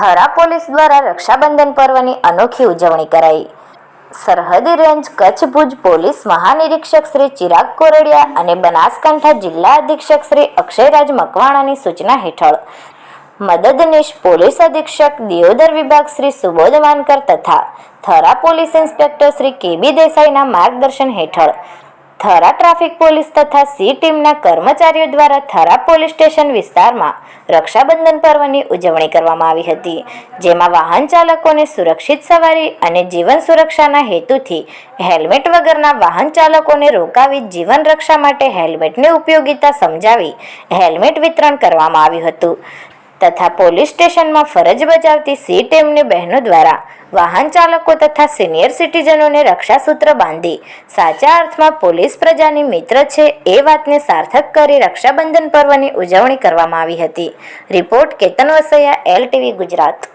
Thara police દ્વારા રક્ષાબંધન પર્વની અનોખી ઉજવણી કરાઈ. સરહદી રેન્જ કચ્છ ભુજ પોલીસ મહાનિરીક્ષક શ્રી ચિરાગ કોરડિયા અને બનાસકાંઠા જિલ્લા અધિક્ષક શ્રી અક્ષયરાજ મકવાણાની સૂચના હેઠળ મદદનીશ પોલીસ અધિક્ષક દિયોદર વિભાગ શ્રી સુબોધ માનકર તથા Thara police inspector Shri K B દેસાઈના માર્ગદર્શન હેઠળ થરા ટ્રાફિક પોલીસ તથા સી ટીમના કર્મચારીઓ દ્વારા થરા પોલીસ સ્ટેશન વિસ્તારમાં રક્ષાબંધન પર્વની ઉજવણી કરવામાં આવી હતી, જેમાં વાહન ચાલકોને સુરક્ષિત સવારી અને જીવન સુરક્ષાના હેતુથી હેલ્મેટ વગરના વાહન ચાલકોને રોકાવી જીવન રક્ષા માટે હેલ્મેટની ઉપયોગિતા સમજાવી હેલ્મેટ વિતરણ કરવામાં આવ્યું હતું. તથા પોલીસ સ્ટેશનમાં ફરજ બજાવતી સી ટીમની બહેનો દ્વારા. વાહન ચાલકો તથા સિનિયર સિટીઝનોને રક્ષાસૂત્ર બાંધી. સાચા અર્થમાં પોલીસ પ્રજાની મિત્ર છે એ વાતને સાર્થક કરી રક્ષાબંધન પર્વની ઉજવણી કરવામાં આવી હતી. Report Ketan Vasaiya, L TV Gujarat.